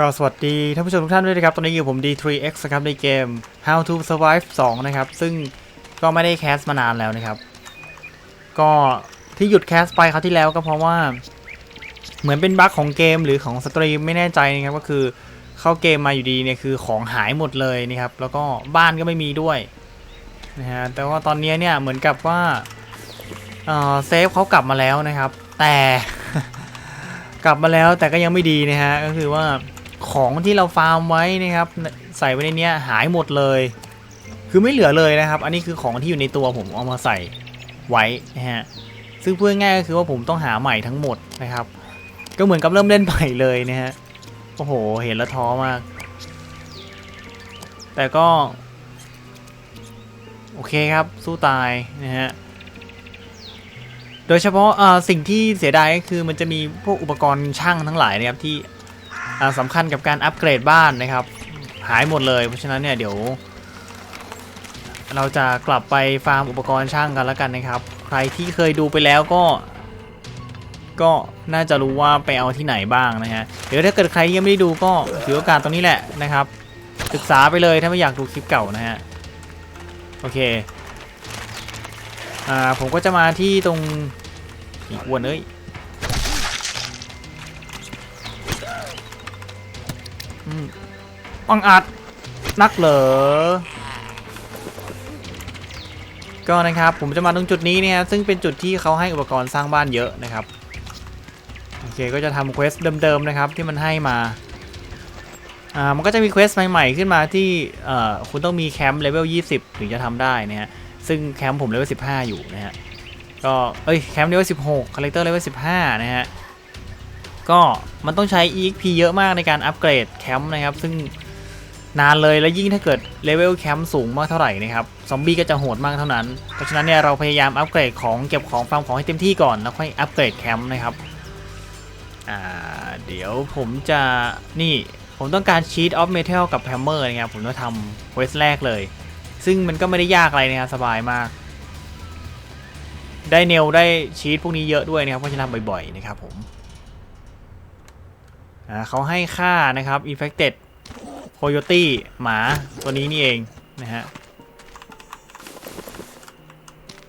ก็สวัสดีท่านผู้ชมทุกท่านด้วยนะครับ ตอนนี้อยู่ผม D3X นะครับในเกม How to Survive 2 นะครับ ซึ่งก็ไม่ได้แคสมานานแล้วนะครับ ก็ที่หยุดแคสไปคราวที่แล้วก็เพราะว่า เหมือนเป็นบั๊กของเกมหรือของสตรีมไม่แน่ใจนะครับ ก็คือเข้าเกมมาอยู่ดีเนี่ยคือของหายหมดเลยนะครับ แล้วก็บ้านก็ไม่มีด้วยนะฮะแต่ว่าตอนนี้เนี่ยเหมือนกับว่าเออเซฟเขากลับมาแล้วนะครับ แต่กลับมาแล้วแต่ก็ยังไม่ดีนะฮะก็คือว่า ของที่เราฟาร์มไว้นะครับ ใส่ไว้ในนี้หายหมดเลย คือไม่เหลือเลยนะครับ อันนี้คือของที่อยู่ในตัวผมเอามาใส่ไว้นะฮะซึ่งพูดง่ายก็คือว่าผมต้องหาใหม่ทั้งหมดนะครับ ก็เหมือนกับเริ่มเล่นใหม่เลยนะฮะโอ้โหเห็นแล้วท้อมาก แต่ก็ โอเคครับสู้ตายนะฮะโดยเฉพาะอ่าสิ่งที่เสียดายก็คือมันจะมีพวกอุปกรณ์ช่างทั้งหลายนะครับที่ สำคัญกับการอัปเกรดบ้านนะครับ หายหมดเลยเพราะฉะนั้นเนี่ยเดี๋ยว เราจะกลับไปฟาร์มอุปกรณ์ช่างกันแล้วกันนะครับ ใครที่เคยดูไปแล้วก็ ก็น่าจะรู้ว่าไปเอาที่ไหนบ้างนะฮะเดี๋ยวถ้าเกิดใครยังไม่ได้ดูก็ถือโอกาสตรงนี้แหละนะครับ ศึกษาไปเลยถ้าไม่อยากดูคลิปเก่านะฮะโอเคอ่าผมก็จะมาที่ตรงอีกวนเอ้ย อังอาจนักเหรอ ก็นะครับผมจะมาตรงจุดนี้เนี่ยซึ่งเป็นจุดที่เขาให้อุปกรณ์สร้างบ้านเยอะนะครับ โอเคก็จะทำเควสเดิมๆนะครับที่มันให้มา อ่ามันก็จะมีเควสใหม่ๆขึ้นมาที่เอ่อคุณต้องมีแคมป์เลเวล 20 ถึงจะทำได้นะฮะ ซึ่งแคมป์ผมเลเวล 15 อยู่นะฮะ ก็เอ้ยแคมป์เลเวล 16 คาแรคเตอร์เลเวล 15 นะฮะ ก็มันต้องใช้ EXP เยอะมากในการอัปเกรดแคมป์นะครับ ซึ่งนานเลยแล้วยิ่งถ้าเกิดเลเวลแคมป์สูงมากเท่าไหร่นะครับ ซอมบี้ก็จะโหดมากเท่านั้น เพราะฉะนั้นเนี่ยเราพยายามอัปเกรดของเก็บของฟาร์มของให้เต็มที่ก่อนแล้วค่อยอัปเกรดแคมป์นะครับอ่าเดี๋ยวผมจะนี่ผมต้องการชีตออฟเมทัลกับแฮมเมอร์นะครับผมจะทำเวสแรกเลย ซึ่งมันก็ไม่ได้ยากอะไรนะครับสบายมาก ได้เนลได้ชีตพวกนี้เยอะด้วยนะครับเพราะฉะนั้นบ่อยๆนะครับผม เขาให้ค่านะครับ infected coyote หมาตัวนี้นี่เองนะฮะ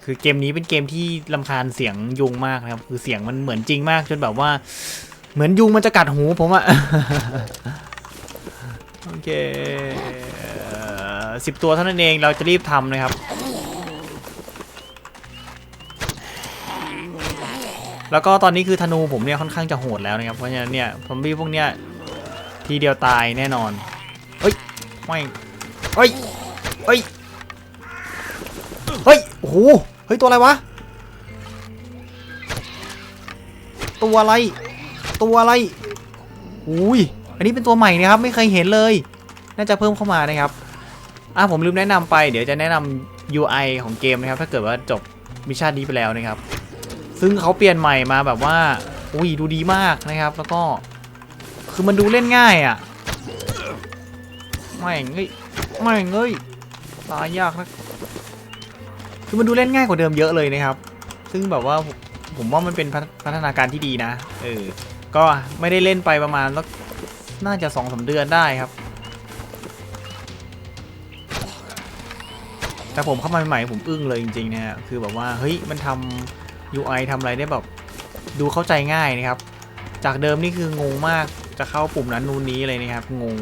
คือเกมนี้เป็นเกมที่ลำคาญเสียงยุงมากนะครับ คือเสียงมันเหมือนจริงมากจนแบบว่า เหมือนยุงมันจะกัดหูผมอะโอเคสิบตัวเท่านั้นเองเราจะรีบทำนะครับ แล้วก็ตอนนี้คือธนูผมเนี่ยค่อนข้างจะโหดแล้วนะครับ เพราะฉะนั้นเนี่ยซอมบี้พวกเนี้ยทีเดียวตายแน่นอน เฮ้ยไม่เฮ้ย เฮ้ย เฮ้ย โอ้โห เฮ้ย ตัวอะไรวะ ตัวอะไร ตัวอะไร อุ้ย อันนี้เป็นตัวใหม่นะครับ ไม่เคยเห็นเลย น่าจะเพิ่มเข้ามานะครับ อะผมลืมแนะนำไป เดี๋ยวจะแนะนำ UI ของเกมนะครับ ถ้าเกิดว่าจบมิชชั่นนี้ไปแล้วนะครับ ซึ่งเขาเปลี่ยนใหม่มาแบบว่าอุ้ยดูดีมากนะครับ แล้วก็ คือมันดูเล่นง่ายอะไม่เอ้ยไม่เอ้ยตายยากนะคือมันดูเล่นง่ายกว่าเดิมเยอะเลยนะครับ ซึ่งแบบว่าผมว่ามันเป็นพัฒนาการที่ดีนะเออก็ไม่ได้เล่นไปประมาณน่าจะสองสาเดือนได้ครับ แต่ผมเข้ามาใหม่ผมอึ้งเลยจริงๆนะฮะคือแบบว่าเฮ้ยมันทำ UI ทำอะไรได้แบบดูเข้าใจง่ายนะครับ จากเดิมนี่คืองงมากจะเข้าปุ่มนั้นนู่นนี้เลยนะครับงง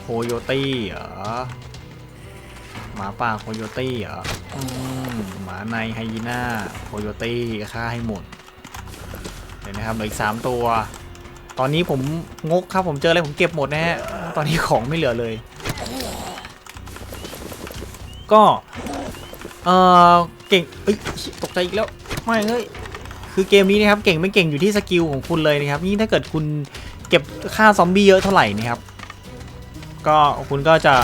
โคโยตี้เหรอหมาป่าโคโยตี้เหรอหมาในไฮยีน่าโคโยตี้ฆ่าให้หมดเดี๋ยวนะครับเหลืออีกสามตัว ตอนนี้ผมงกครับผมเจออะไรผมเก็บหมดนะฮะตอนนี้ของไม่เหลือเลย ก็เออเก่งเอ้ยตกใจอีกแล้วไม่เฮ้ยคือเกมนี้นะครับเก่งไม่เก่งอยู่ที่สกิลของคุณเลยนะครับยิ่งถ้าเกิดคุณเก็บค่าซอมบี้เยอะเท่าไหร่นะครับก็คุณก็จะ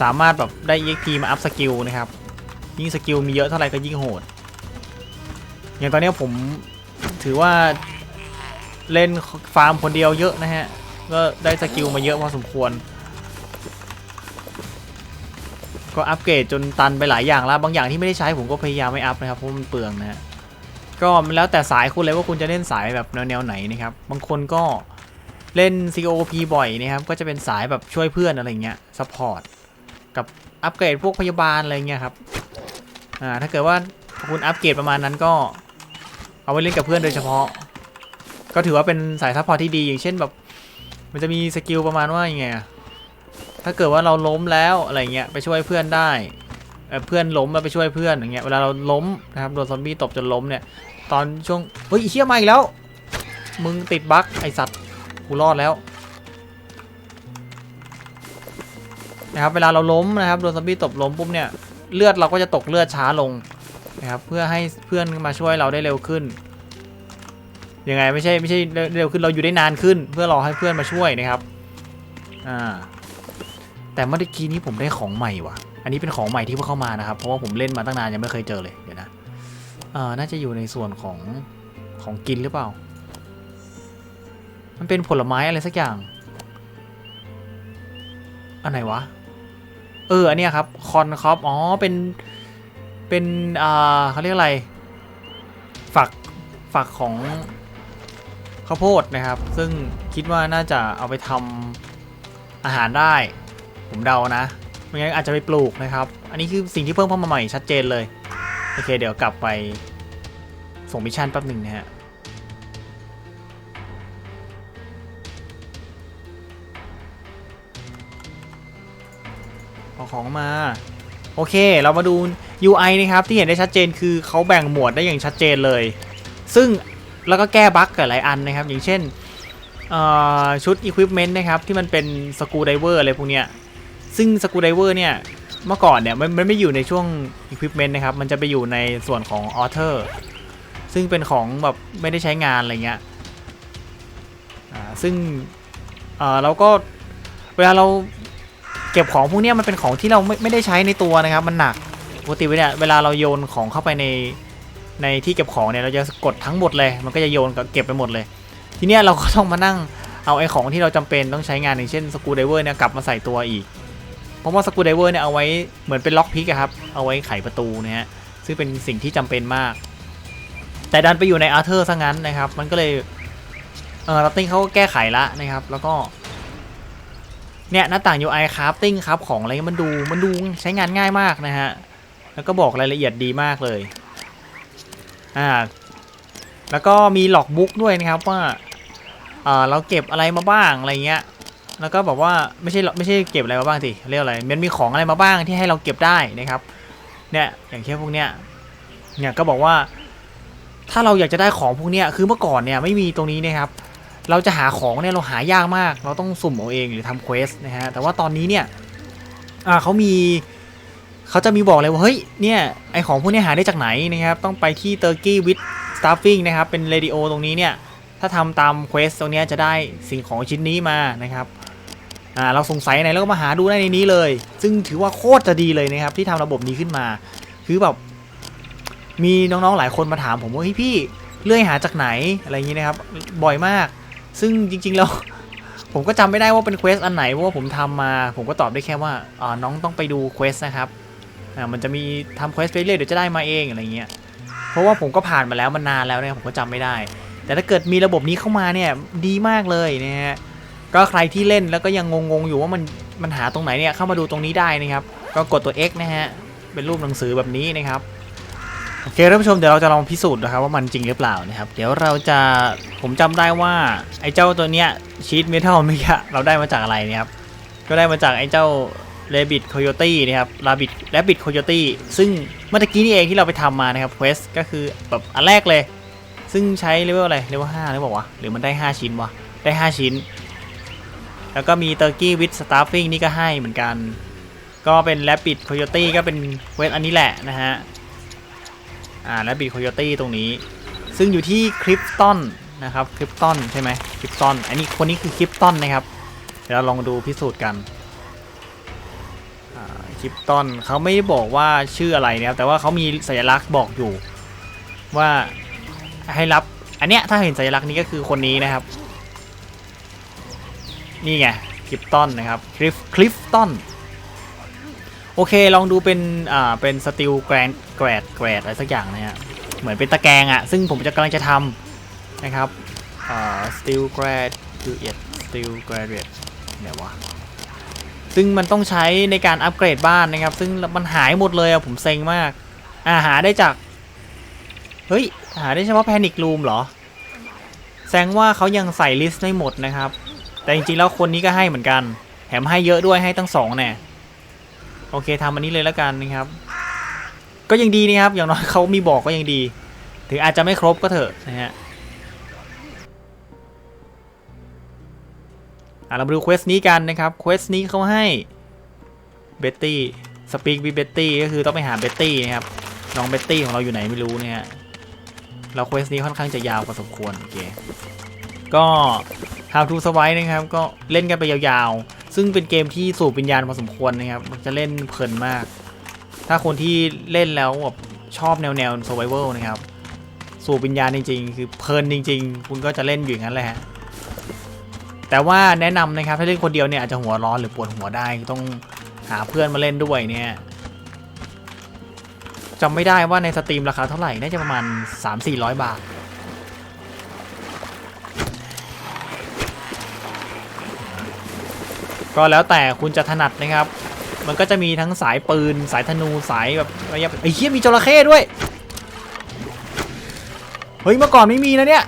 สามารถแบบได้ EXP มาอัพสกิลนะครับยิ่งสกิลมีเยอะเท่าไหร่ก็ยิ่งโหด อย่างตอนนี้ผมถือว่าเล่นฟาร์มคนเดียวเยอะนะฮะก็ได้สกิลมาเยอะพอสมควร ก็อัปเกรดจนตันไปหลายอย่างแล้วบางอย่างที่ไม่ได้ใช้ผมก็พยายามไม่อัพนะครับเพราะมันเปลืองนะฮะก็มันแล้วแต่สายคุณเลยว่าคุณจะเล่นสายแบบแนวไหนนะครับบางคนก็เล่น COP บ่อยนะครับก็จะเป็นสายแบบช่วยเพื่อนอะไรเงี้ยซัพพอร์ตกับอัปเกรดพวกพยาบาลอะไรเงี้ยครับอ่าถ้าเกิดว่าคุณอัปเกรดประมาณนั้นก็เอาไว้เล่นกับเพื่อนโดยเฉพาะ ก็ถือว่าเป็นสายซัพพอร์ตที่ดีอย่างเช่นแบบ มันจะมีสกิลประมาณว่าอยังไงอะ ถ้าเกิดว่าเราล้มแล้วอะไรเงี้ยไปช่วยเพื่อนได้เพื่อนล้มแล้วไปช่วยเพื่อนอย่างเงี้ยเวลาเราล้มนะครับโดนซอมบี้ตบจนล้มเนี่ยตอนช่วงเฮ้ยอ้เชี่ยมาอีกแล้ว มึงติดบั๊กไอสัตว์กูรอดแล้วนะครับเวลาเราล้มนะครับโดนซอมบี้ตบล้มปุ๊บเนี่ยเลือดเราก็จะตกเลือดช้าลงนะครับเพื่อให้เพื่อนมาช่วยเราได้เร็วขึ้นยังไงไม่ใช่ไม่ใช่เร็วขึ้นเราอยู่ได้นานขึ้น เพื่อรอให้เพื่อนมาช่วยนะครับอ่า แต่เมื่อกี้นี้ผมได้ของใหม่ว่ะ อันนี้เป็นของใหม่ที่เพิ่งเข้ามานะครับ เพราะว่าผมเล่นมาตั้งนานยังไม่เคยเจอเลย เดี๋ยวนะเออน่าจะอยู่ในส่วนของของกินหรือเปล่า มันเป็นผลไม้อะไรสักอย่าง อันไหนวะ เออ อันเนี้ยครับ คอนคอป อ๋อ เป็น เป็น อ่าเขาเรียกอะไร ฝัก ฝักของข้าวโพดนะครับ ซึ่งคิดว่าน่าจะเอาไปทำอาหารได้ ผมเดานะไม่งั้นอาจจะไปปลูกนะครับ อันนี้คือสิ่งที่เพิ่มเข้ามาใหม่ชัดเจนเลย โอเค เดี๋ยวกลับไปส่งมิชชั่นแป๊บหนึ่งนะฮะเอาของมา โอเค เรามาดู UI นะครับ ที่เห็นได้ชัดเจนคือเขาแบ่งหมวดได้อย่างชัดเจนเลย ซึ่งแล้วก็แก้บั๊กกับหลายอันนะครับ อย่างเช่นชุด Equipment นะครับ ที่มันเป็นสกูไดเวอร์อะไรพวกเนี้ย ซึ่งสกูไดเวอร์เนี่ยเมื่อก่อนเนี่ยมันมันไม่อยู่ในช่วง Equipment นะครับ มันจะไปอยู่ในส่วนของ Author ซึ่งเป็นของแบบไม่ได้ใช้งานอะไรเงี้ยอ่าซึ่งเอ่อเราก็เวลาเราเก็บของพวกเนี้ยมันเป็นของที่เราไม่ไม่ได้ใช้ในตัวนะครับ มันหนักปกติเนี่ยเวลาเราโยนของเข้าไปในในที่เก็บของเนี่ยเราจะกดทั้งหมดเลย มันก็จะโยนกับเก็บไปหมดเลย ทีเนี้ยเราก็ต้องมานั่งเอาไอ้ของที่เราจำเป็นต้องใช้งานอย่างเช่นสกู d ไดเวอร์เนี่ยกลับมาใส่ตัวอีก ราะว่าสกูไดเวอร์เนี่ยเอาไว้เหมือนเป็นล็อกพิกครับ เอาไว้ไขประตูนะฮะซึ่งเป็นสิ่งที่จำเป็นมาก แต่ดันไปอยู่ในอาร์เธอร์ซะงั้นนะครับ มันก็เลยเออลัตติ้งเขาก็แก้ไขละนะครับ แล้วก็ เนี่ยหน้าต่าง UI crafting ครับของอะไรมันดูมันดูใช้งานง่ายมากนะฮะแล้วก็บอกรายละเอียดดีมากเลยอ่าแล้วก็มีหลอกบุ๊กด้วยนะครับว่าเออเราเก็บอะไรมาบ้างอะไรเงี้ย แล้วก็บอกว่าไม่ใช่ไม่ใช่เก็บอะไรมาบ้างสิเรียกอะไรมันมีของอะไรมาบ้างที่ให้เราเก็บได้นะครับเนี่ยอย่างเช่นพวกเนี้ยเนี่ยก็บอกว่า ถ้าเราอยากจะได้ของพวกเนี้ยคือเมื่อก่อนเนี่ยไม่มีตรงนี้นะครับ เราจะหาของเนี่ยเราหายากมาก เราต้องสุ่มเอาเองหรือทำเควสนะฮะแต่ว่าตอนนี้เนี่ยอ่าเขามีเขาจะมีบอกเลยว่าเฮ้ยเนี่ยไอของพวกเนี้ยหาได้จากไหนนะครับต้องไปที่ Turkey with Staffing นะครับเป็นเรดิโอตรงนี้เนี่ยถ้าทำตามเควสตรงเนี้ยจะได้สิ่งของชิ้นนี้มานะครับ อ่าเราสงสัยไหนเราก็มาหาดูได้ในนี้เลย ซึ่งถือว่าโคตรจะดีเลยนะครับที่ทำระบบนี้ขึ้นมา คือแบบมีน้องๆหลายคนมาถามผมว่าเฮ้ยพี่เลื่อยหาจากไหนอะไรอย่างนี้นะครับบ่อยมาก ซึ่งจริงๆแล้วผมก็จำไม่ได้ว่าเป็นเควสอันไหนเพราะว่าผมทำมา ผมก็ตอบได้แค่ว่าอ่าน้องต้องไปดูเควสนะครับอ่ามันจะมีทำเควสไปเรื่อยเดี๋ยวจะได้มาเองอะไรเงี้ยเพราะว่าผมก็ผ่านมาแล้วมันนานแล้วเนี่ยผมก็จำไม่ได้ แต่ถ้าเกิดมีระบบนี้เข้ามาเนี่ยดีมากเลยนะฮะ ก็ใครที่เล่นแล้วก็ยังงงๆอยู่ว่ามันมันหาตรงไหนเนี่ยเข้ามาดูตรงนี้ได้นะครับ ก็กดตัว X นะฮะเป็นรูปหนังสือแบบนี้นะครับโอเคท่านผู้ชมเดี๋ยวเราจะลองพิสูจน์นะครับว่ามันจริงหรือเปล่านะครับ เดี๋ยวเราจะผมจำได้ว่าไอ้เจ้าตัวเนี้ยชีตเมทัลเมื่อกี้เราได้มาจากอะไรเนะครับก็ได้มาจากไอ้เจ้า Rabbit Coyote นะครับ Rabbit Rabbit Coyote ซึ่งเมื่อกี้นี่เองที่เราไปทำมานะครับ Quest ก็คือแบบอันแรกเลย ซึ่งใช้เลเวลอะไรเลเวลห้าหรือเปล่าวะหรือมันได้ 5 ชิ้นวะได้ 5 ชิ้น แล้วก็มี Turkey with Staffing นี่ก็ให้เหมือนกัน ก็เป็น Rabbit Coyote ก็เป็นเวทอันนี้แหละนะฮะ อ่าและบีโคโยตี้ตรงนี้ ซึ่งอยู่ที่คริปตันนะครับคริปตันใช่ไหมคริปตันอันนี้คนนี้คือคริปตันนะครับ เดี๋ยวเราลองดูพิสูจน์กันคริปตันเขาไม่บอกว่าชื่ออะไรนะครับแต่ว่าเขามีสัญลักษณ์บอกอยู่ ว่าให้รับอันเนี้ยถ้าเห็นสัญลักษณ์นี้ก็คือคนนี้นะครับ นี่ไงคริปตันนะครับคริฟคริฟตันโอเค ลองดูเป็น อ่า เป็นสติลแกรนแกรดแกรดอะไรสักอย่างนะฮะ เหมือนเป็นตะแกรงอะซึ่งผมจะกำลังจะทำนะครับ อ่า steel graduate steel graduate เนี่ยวะ ซึ่งมันต้องใช้ในการอัปเกรดบ้านนะครับ ซึ่งมันหายหมดเลยอะผมเซ็งมาก อ่า หาได้จาก เฮ้ย หาได้เฉพาะแพนิครูมเหรอ แสดงว่าเขายังใส่ลิสต์ไม่หมดนะครับ แต่จริงๆแล้วคนนี้ก็ให้เหมือนกัน แถมให้เยอะด้วยให้ตั้งสองแน่โอเคทำอันนี้เลยแล้วกันนะครับ ก็ยังดีนะครับ อย่างน้อยเขามีบอกก็ยังดี ถึงอาจจะไม่ครบก็เถอะนะฮะอะเรามาดูเควสนี้กันนะครับเควสนี้เขาให้เบตตี้สปีกวิเบตตี้ก็คือต้องไปหาเบตตี้นะครับน้องเบตตี้ของเราอยู่ไหนไม่รู้เนี่ยเราเควสนี้ค่อนข้างจะยาวพอสมควรโอเคก็ How to Survive นะครับ ก็เล่นกันไปยาวๆ ซึ่งเป็นเกมที่สูบวิญญาณพอสมควรนะครับ มันจะเล่นเพลินมาก ถ้าคนที่เล่นแล้วแบบชอบแนวแนว survival นะครับ สูบวิญญาณจริงๆ คือเพลินจริง ๆ คุณก็จะเล่นอยู่อย่างนั้นแหละฮะแต่ว่าแนะนำนะครับ ถ้าเล่นคนเดียวเนี่ยอาจจะหัวร้อนหรือปวดหัวได้ ต้องหาเพื่อนมาเล่นด้วยเนี่ยจำไม่ได้ว่าในสตรีมราคาเท่าไหร่ น่าจะประมาณ 3-400 บาท ก็แล้วแต่คุณจะถนัดนะครับ มันก็จะมีทั้งสายปืน สายธนูสายแบบระยะไอ้เหี้ยมีจระเข้ด้วย เฮ้ยเมื่อก่อนไม่มีนะเนี่ย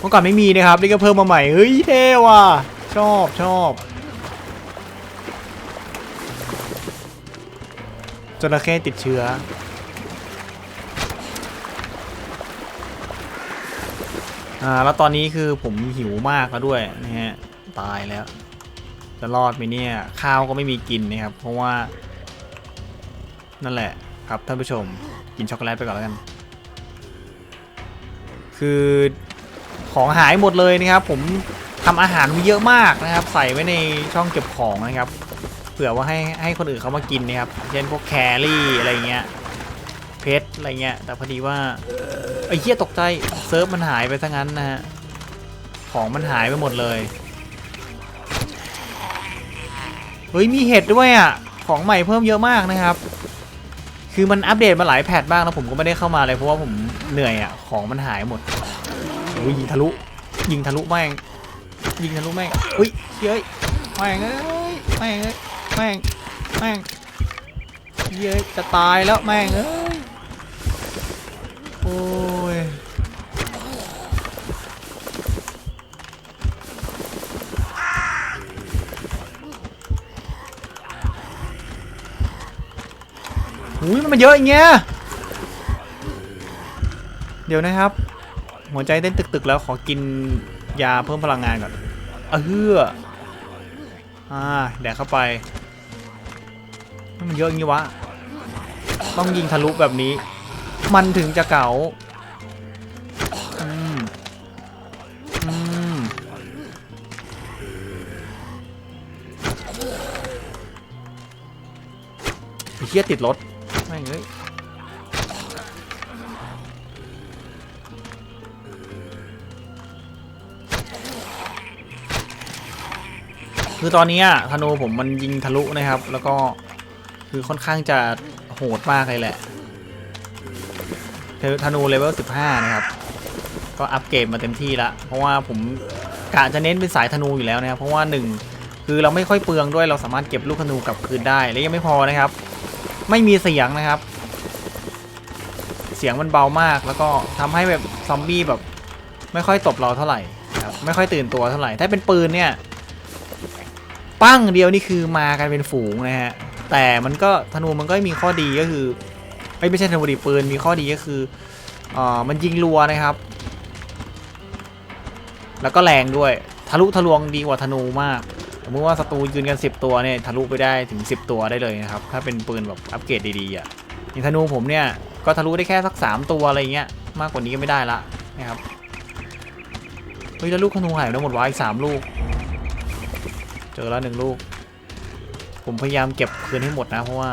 เมื่อก่อนไม่มีนะครับ นี่ก็เพิ่มมาใหม่ เฮ้ยเท่ว่ะ ชอบชอบ จระเข้ติดเชื้อ อ่า แล้วตอนนี้คือผมหิวมากแล้วด้วยนะฮะ ตายแล้ว จะรอดไหมเนี่ย ข้าวก็ไม่มีกินนะครับ เพราะว่า นั่นแหละครับท่านผู้ชม กินช็อกโกแลตไปก่อนแล้วกัน คือของหายหมดเลยนะครับ ผมทำอาหารไว้เยอะมากนะครับ ใส่ไว้ในช่องเก็บของนะครับ เผื่อว่าให้ให้คนอื่นเขามากินนะครับเช่นพวกแครี่อะไรเงี้ยเพชรอะไรเงี้ยแต่พอดีว่าไอ้เหี้ยตกใจเซิร์ฟมันหายไปซะงั้นนะฮะของมันหายไปหมดเลยเฮ้ยมีเห็ดด้วยอะของใหม่เพิ่มเยอะมากนะครับคือมันอัปเดตมาหลายแพทบ้างแล้วผมก็ไม่ได้เข้ามาเลยเพราะว่าผมเหนื่อยอะของมันหายหมดโอ้ยยิงทะลุยิงทะลุแม่งยิงทะลุแม่งอุ้ยเฮ้ยแม่งเอ้ยแม่งเอ้ย แม่ง แม่ง เย้ยจะตายแล้วแม่งเอ้ย โอ้ยอุ้ยมันมาเยอะอย่างเงี้ย เดี๋ยวนะครับ หัวใจเต้นตึกๆแล้วขอกินยาเพิ่มพลังงานก่อน เอออ่าแดกเข้าไป มันเยอะอย่างนี้วะ ต้องยิงทะลุแบบนี้ มันถึงจะเก๋าอืมอืมไอ้เหี้ยติดรถไม่เอ้ยคือตอนนี้ธนูผมมันยิงทะลุนะครับ แล้วก็ คือค่อนข้างจะโหดมากเลยแหละธนูเลเวล15 นะครับ ก็อัปเกรดมาเต็มที่ละ เพราะว่าผมกะจะเน้นเป็นสายธนูอยู่แล้วนะครับ เพราะว่าหนึ่งคือเราไม่ค่อยเปลืองด้วยเราสามารถเก็บลูกธนูกลับคืนได้ และยังไม่พอนะครับ ไม่มีเสียงนะครับ เสียงมันเบามาก แล้วก็ทำให้แบบซอมบี้แบบ ไม่ค่อยตบเราเท่าไหร่ครับไม่ค่อยตื่นตัวเท่าไหร่ ถ้าเป็นปืนเนี่ย ปั้งเดียวนี่คือมากันเป็นฝูงนะฮะ แต่มันก็ธนูมันก็มีข้อดีก็คือไม่ใช่ธนูดิปืนมีข้อดีก็คือเอ่อมันยิงรัวนะครับ แล้วก็แรงด้วย ทะลุทะลวงดีกว่าธนูมากสมมติว่าศัตรูยืนกัน 10 ตัวเนี่ยทะลุไปได้ถึง 10 ตัวได้เลยนะครับ ถ้าเป็นปืนแบบอัปเกรดดีๆอะอย่างธนูผมเนี่ยก็ทะลุได้แค่สัก 3 ตัวอะไรเงี้ยมากกว่านี้ก็ไม่ได้ละนะครับเฮ้ยแล้วลูกธนูหายไปหมดวะอีกสามลูก เจอแล้วหนึ่งลูก ผมพยายามเก็บคืนให้หมดนะ เพราะว่า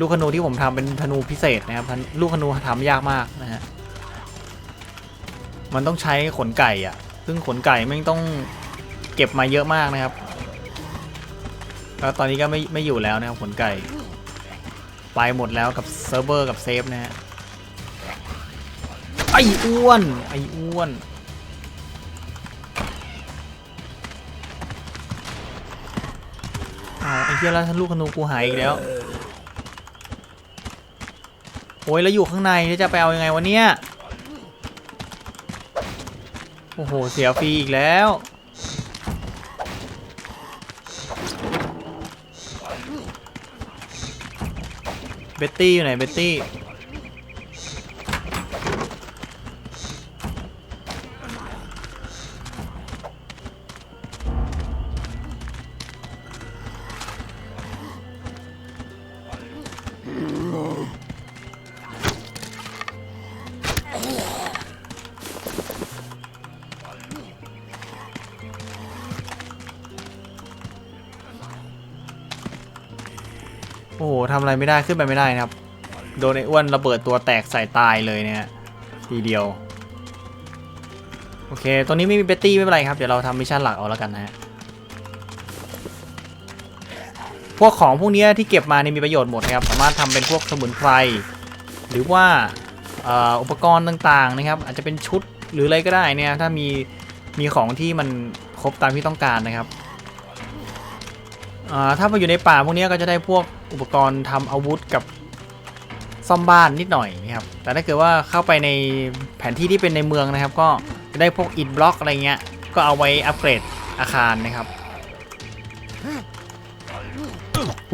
ลูกธนูที่ผมทำเป็นธนูพิเศษนะครับลูกธนูทำยากมากนะฮะมันต้องใช้ขนไก่อะซึ่งขนไก่แม่ต้องเก็บมาเยอะมากนะครับ แล้วตอนนี้ก็ไม่ไม่อยู่แล้วนะครับขนไก่ ไปหมดแล้วกับเซิร์ฟเวอร์กับเซฟนะฮะไอ้อ้วนไอ้อ้วน อ้าวไอ้เหี้ยแล้วลูกธนูกูหายอีกแล้วโอ้ยแล้วอยู่ข้างในจะไปเอายังไงวะเนี่ยโอ้โหเสียฟรีอีกแล้วเบตตี้อยู่ไหนเบตตี้ อ้โหทำอะไรไม่ได้ขึ้นไปไม่ได้นะครับ โดนไอ้อ้วนระเบิดตัวแตกใส่ตายเลยเนี่ยทีเดียว โอเคตัวนี้ไม่มีเบตตี้ไม่เป็นไรครับ เดี๋ยวเราทำมิชชั่นหลักเอาแล้วกันนะฮะ พวกของพวกเนี้ยที่เก็บมาเนี่ยมีประโยชน์หมดนะครับ สามารถทำเป็นพวกสมุนไพร หรือว่าอออุปกรณ์ต่างๆนะครับ อาจจะเป็นชุดหรืออะไรก็ได้เนี่ย ถ้ามีมีของที่มันครบตามที่ต้องการนะครับ อ่าถ้ามาอยู่ในป่าพวกนี้ก็จะได้พวกอุปกรณ์ทำอาวุธกับซ่อมบ้านนิดหน่อยนะครับ แต่ถ้าเกิดว่าเข้าไปในแผนที่ที่เป็นในเมืองนะครับ ก็จะได้พวกอิฐบล็อกอะไรเงี้ย ก็เอาไว้อัปเกรดอาคารนะครับ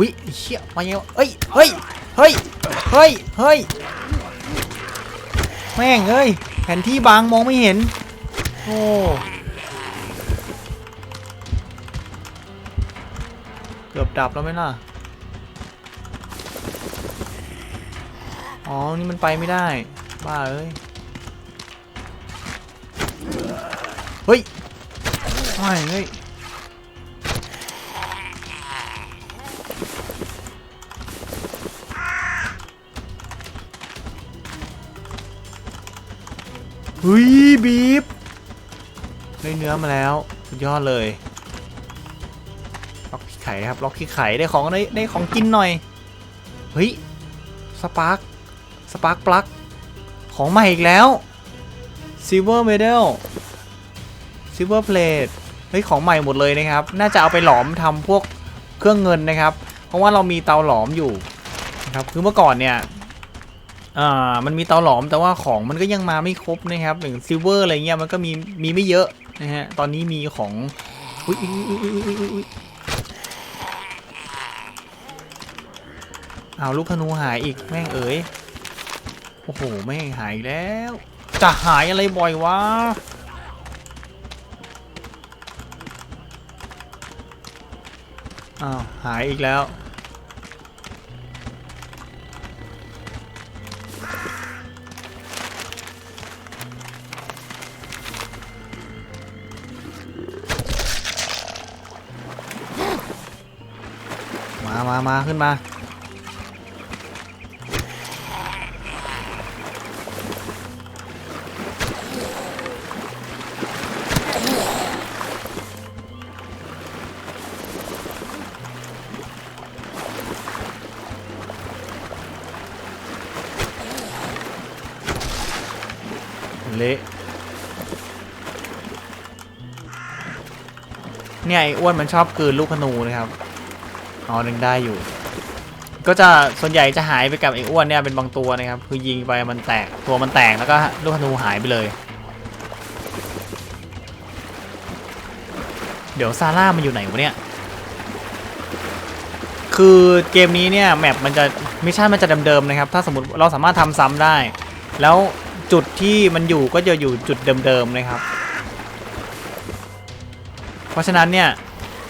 วิเชี่ยมาเยอะเอ้ย เฮ้ย เฮ้ย เฮ้ย เฮ้ย แม่งเอ้ย แผนที่บางมองไม่เห็น โอ้ อบดับแล้วไหมล่ะ อ๋อ นี่มันไปไม่ได้ บ้าเอ้ย เฮ้ยไม่เฮ้ยเฮ้ยบีบได้เนื้อมาแล้ว สุดยอดเลย ไขนะครับล็อกขี้ไข่ได้ของได้ได้ของกินหน่อยเฮ้ยสปาร์คสปาร์คปลั๊กของใหม่อีกแล้ว Silver Medal Silver Plate เฮ้ยของใหม่หมดเลยนะครับ น่าจะเอาไปหลอมทำพวกเครื่องเงินนะครับ เพราะว่าเรามีเตาหลอมอยู่นะครับคือเมื่อก่อนเนี่ยอ่ามันมีเตาหลอมแต่ว่าของมันก็ยังมาไม่ครบนะครับอย่างซิลเวอร์อะไรเงี้ยมันก็มีมีไม่เยอะนะฮะตอนนี้มีของอุ้ยอุ๊ยอุ๊ยอุ๊ยอุ๊ยอุ๊ยอุ๊ย เอาลูกธนูหายอีกแม่งเอ๋ยโอ้โหแม่งหายแล้ว จะหายอะไรบ่อยวะอ้าวหายอีกแล้วมามามาขึ้นมา เละเนี่ยไอ้อ้วนมันชอบกลืนลูกธนูนะครับอ๋อนึงได้อยู่ ก็จะส่วนใหญ่จะหายไปกับไอ้อ้วนเนี่ยเป็นบางตัวนะครับ คือยิงไปมันแตกตัวมันแตกแล้วก็ลูกธนูหายไปเลย เดี๋ยวซาร่ามันอยู่ไหนวะเนี่ยคือเกมนี้เนี่ยแมปมันจะมิชชั่นมันจะเดิมๆนะครับ ถ้าสมมติเราสามารถทำซ้ำได้ แล้ว จุดที่มันอยู่ก็จะอยู่จุดเดิมๆนะครับ เพราะฉะนั้นเนี่ย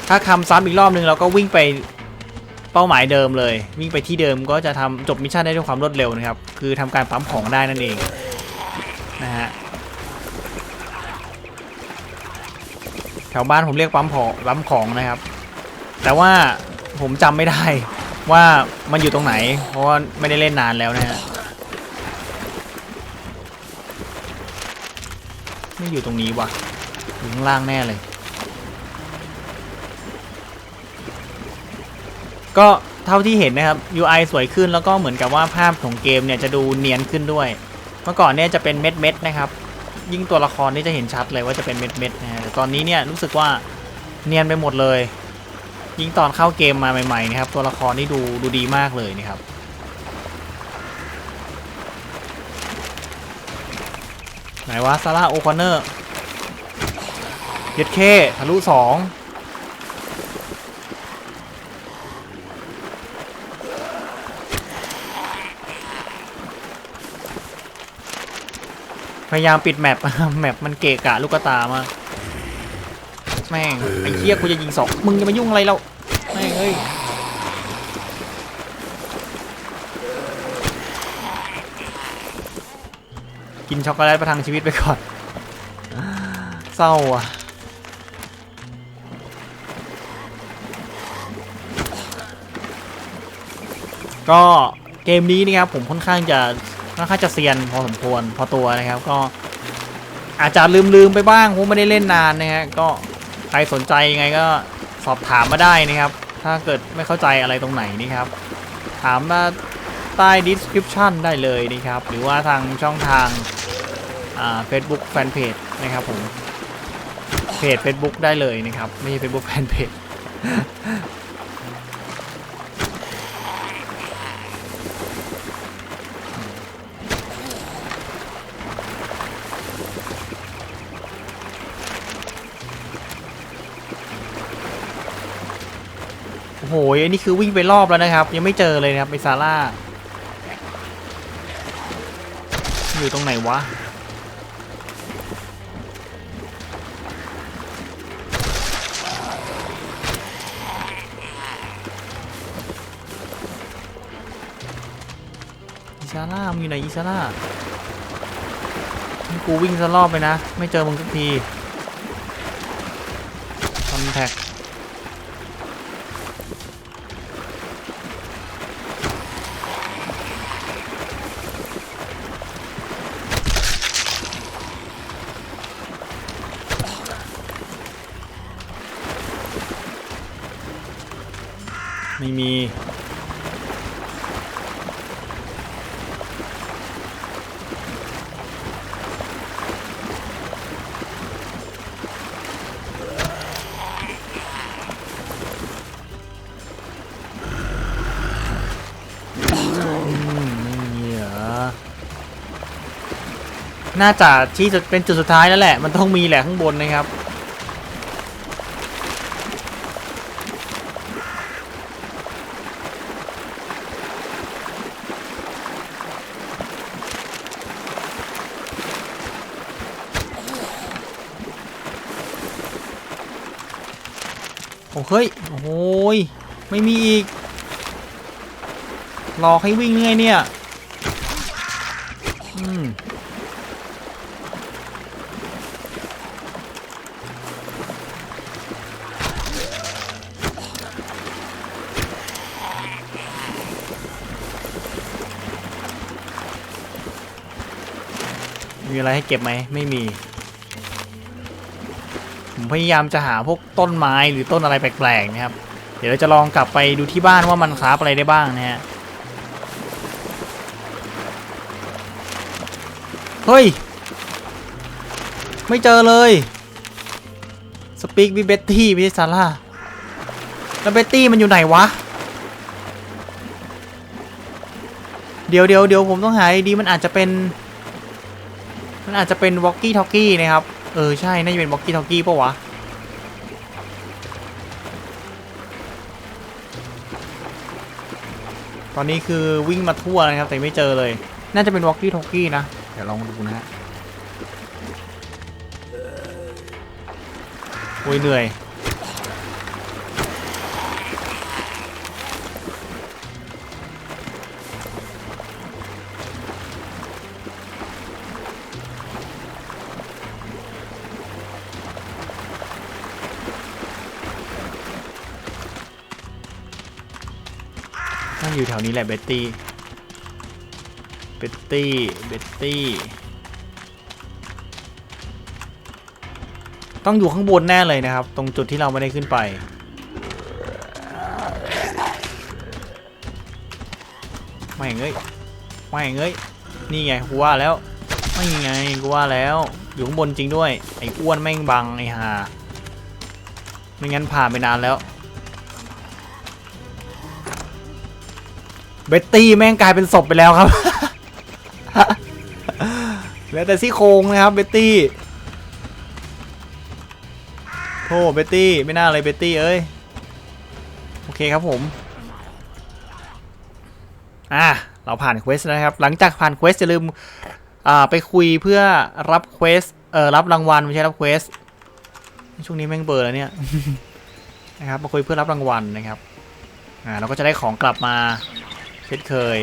ถ้าทำซ้ำอีกรอบนึงเราก็วิ่งไปเป้าหมายเดิมเลย วิ่งไปที่เดิมก็จะทำจบมิชชั่นได้ด้วยความรวดเร็วนะครับ คือทำการปั๊มของได้นั่นเองนะฮะแถวบ้านผมเรียกปั๊มของปั๊มของนะครับ แต่ว่าผมจำไม่ได้ว่ามันอยู่ตรงไหน เพราะว่าไม่ได้เล่นนานแล้วนะฮะ อยู่ตรงนี้วะอยู่ข้างล่างแน่เลย ก็เท่าที่เห็นนะครับ UI สวยขึ้นแล้วก็เหมือนกับว่าภาพของเกมเนี่ยจะดูเนียนขึ้นด้วย เมื่อก่อนเนี่ยจะเป็นเม็ดเม็ดๆนะครับ ยิ่งตัวละครนี่จะเห็นชัดเลยว่าจะเป็นเม็ดเม็ดๆนะแต่ตอนนี้เนี่ยรู้สึกว่าเนียนไปหมดเลย ยิ่งตอนเข้าเกมมาใหม่ๆนะครับ ตัวละครนี่ดูดูดีมากเลยนะครับ ไหนวะซาร่าโอคอนเนอร์เย็ดเคทะลุสองพยายามปิดแมปแมปมันเกะกะลูกตามากแม่งไอ้เหี้ยกูจะยิงสองมึงจะมายุ่งอะไรเราแม่งเอ้ย กินช็อกโกแลตประทังชีวิตไปก่อน เศร้าอะก็เกมนี้นะครับผมค่อนข้างจะค่อนข้างจะเซียนพอสมควรพอตัวนะครับก็อาจจะลืมๆไปบ้างผมไม่ได้เล่นนานนะฮะก็ใครสนใจยังไงก็สอบถามมาได้นะครับ ถ้าเกิดไม่เข้าใจอะไรตรงไหนนี่ครับ ถามมาใต้ description ได้เลยนะครับ หรือว่าทางช่องทาง เฟซบุ๊กแฟนเพจนะครับผมเพจ Facebook ได้เลยนะครับไม่ใช่ Facebook แฟนเพจโอ้โหอันนี้คือวิ่งไปรอบแล้วนะครับ ยังไม่เจอเลยนะครับไอซาร่า อยู่ตรงไหนวะ มึงอยู่ไหนอิซาร่ากูวิ่งสกรอบไปนะ ไม่เจอมึงสักทีคอนแทคไม่มี น่าจะที่จะเป็นจุดสุดท้ายแล้วแหละ มันต้องมีแหละข้างบนนะครับ โอ้เฮ้ย โอ้ย ไม่มีอีกหลอให้วิ่งไงเนี่ย อะไรให้เก็บไหมไม่มี ผมพยายามจะหาพวกต้นไม้หรือต้นอะไรแปลกๆนะครับ เดี๋ยวเราจะลองกลับไปดูที่บ้านว่ามันคราฟอะไรได้บ้างนะฮะเฮ้ย ไม่เจอเลยสปีกวิเบตตี้ไม่ใช่ซาร่าแล้วเบตตี้มันอยู่ไหนวะ เดี๋ยวเดี๋ยวเดี๋ยวผมต้องหาดีมันอาจจะเป็น มันอาจจะเป็นวอกกี้ทอกกี้นะครับ เออ ใช่ น่าจะเป็นวอกกี้ทอกกี้ปะวะ ตอนนี้คือวิ่งมาทั่วนะครับ แต่ไม่เจอเลย น่าจะเป็นวอกกี้ทอกกี้นะ เดี๋ยวลองดูนะฮะโอ้ยเหนื่อย อยู่แถวนี้แหละเบตตี้ เบตตี้ เบตตี้ ต้องอยู่ข้างบนแน่เลยนะครับ ตรงจุดที่เราไม่ได้ขึ้นไป ไม่เงยไม่เงยนี่ไงกูว่าแล้ว ไม่ไงกูว่าแล้ว อยู่ข้างบนจริงด้วย ไอ้อ้วนแม่งบังไอ้ห่าไม่งั้นผ่านไปนานแล้ว เบตตี้แม่งกลายเป็นศพไปแล้วครับ เหลือแต่ซี่โครงนะครับเบตตี้โธ่เบตตี้ไม่น่าเลยเบตตี้เอ้ย โอเคครับผม อะ เราผ่านเควสนะครับ หลังจากผ่านเควสอย่าลืม อ่า ไปคุยเพื่อรับเควส เอ่อ รับรางวัลไม่ใช่รับเควส ช่วงนี้แม่งเบอร์แล้วเนี่ย นะครับ มาคุยเพื่อรับรางวัลนะครับ อ่า เราก็จะได้ของกลับมา เช่นเคย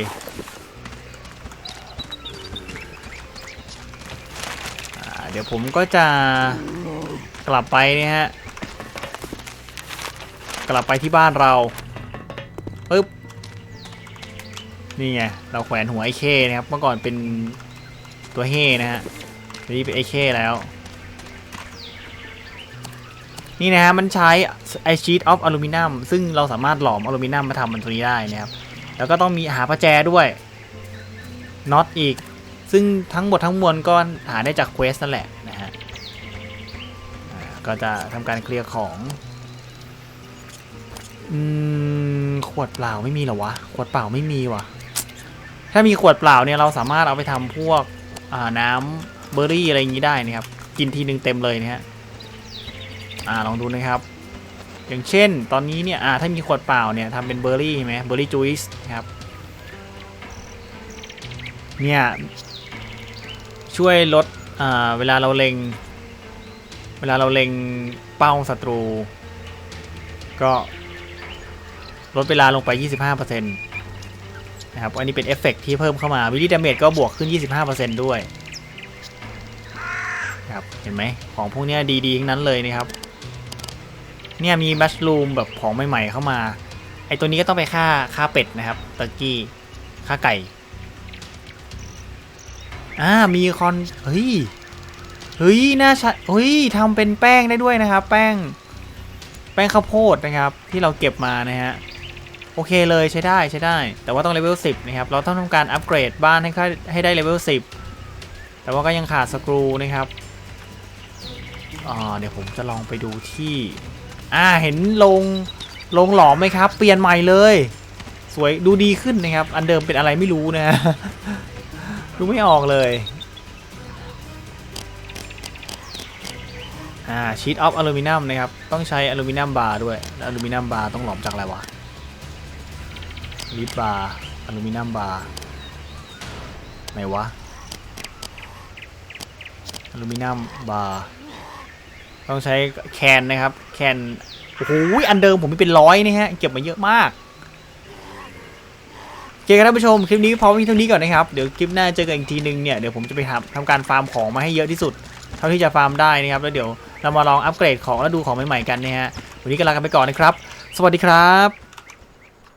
เดี๋ยวผมก็จะกลับไปนี่ฮะ กลับไปที่บ้านเราปึ๊บ นี่ไง เราแขวนหัวไอ้เข้นะครับ เมื่อก่อนเป็นตัวเฮนะฮะทีนี้เป็นไอ้เข้แล้ว นี่นะฮะ มันใช้ไอชีตออฟอลูมิเนียมซึ่งเราสามารถหลอมอลูมิเนียมมาทำมันตัวนี้ได้นะครับ แล้วก็ต้องมีหาประแจด้วยน็อตอีก ซึ่งทั้งหมดทั้งมวลก็หาได้จากเควสนั่นแหละนะฮะก็จะทำการเคลียร์ของอืมขวดเปล่าไม่มีเหรอวะ ขวดเปล่าไม่มีวะถ้ามีขวดเปล่าเนี่ยเราสามารถเอาไปทำพวกน้ำเบอร์รี่อะไรอย่างนี้ได้นะครับ กินทีนึงเต็มเลยนะฮะอ่าลองดูนะครับ อย่างเช่น ตอนนี้เนี่ยอ่าถ้ามีขวดเปล่าเนี่ยทำเป็นเบอร์รี่ใช่ไหมเบอร์รี่จูสครับเนี่ยช่วยลดอ่าเวลาเราเล็ง เวลาเราเล็งเป้าศัตรู ก็ลดเวลาลงไป 25%นะครับ อันนี้เป็นเอฟเฟกต์ที่เพิ่มเข้ามา วิลลี่ดาเมจก็บวกขึ้น 25%ด้วยครับ เห็นไหม ของพวกนี้ดีๆทั้งนั้นเลยนะครับ เนี่ยมีมัชลูมแบบของใหม่ๆเข้ามา ไอตัวนี้ก็ต้องไปฆ่าฆ่าเป็ดนะครับตะกี้ฆ่าไก่ อ่า มีคอน เฮ้ย เฮ้ย น่าใช่เฮ้ยทำเป็นแป้งได้ด้วยนะครับ แป้ง แป้งข้าวโพดนะครับ ที่เราเก็บมานะฮะ โอเคเลยใช้ได้ใช้ได้ แต่ว่าต้องเลเวล10 นะครับ เราต้องทำการอัปเกรดบ้านให้ให้ได้เลเวล10 แต่ว่าก็ยังขาดสกรูนะครับอ่าเดี๋ยวผมจะลองไปดูที่ อ่าเห็นลงลงหลอมไหมครับ เปลี่ยนใหม่เลย สวยดูดีขึ้นนะครับ อันเดิมเป็นอะไรไม่รู้นะฮะดูไม่ออกเลยอ่าชีตออฟอลูมิเนียมนะครับ ต้องใช้อลูมิเนียมบาร์ด้วยแล้วอลูมิเนียมบาร์ต้องหลอมจากอะไรวะลิปบาร์อลูมิเนียมบาร์ไหนวะอลูมิเนียมบาร์ ต้องใช้แคนนะครับ แคนโอ้โหอันเดิมผมมีเป็นร้อยนะฮะ เก็บมาเยอะมากโอเคครับท่านผู้ชม คลิปนี้พอเพียงเท่านี้ก่อนนะครับ เดี๋ยวคลิปหน้าเจอกันอีกทีนึงเนี่ย เดี๋ยวผมจะไปทำทำการฟาร์มของมาให้เยอะที่สุด เท่าที่จะฟาร์มได้นะครับ แล้วเดี๋ยวเรามาลองอัปเกรดของแล้วดูของใหม่ๆกันนะฮะ วันนี้ก็ลากันไปก่อนนะครับ สวัสดีครับ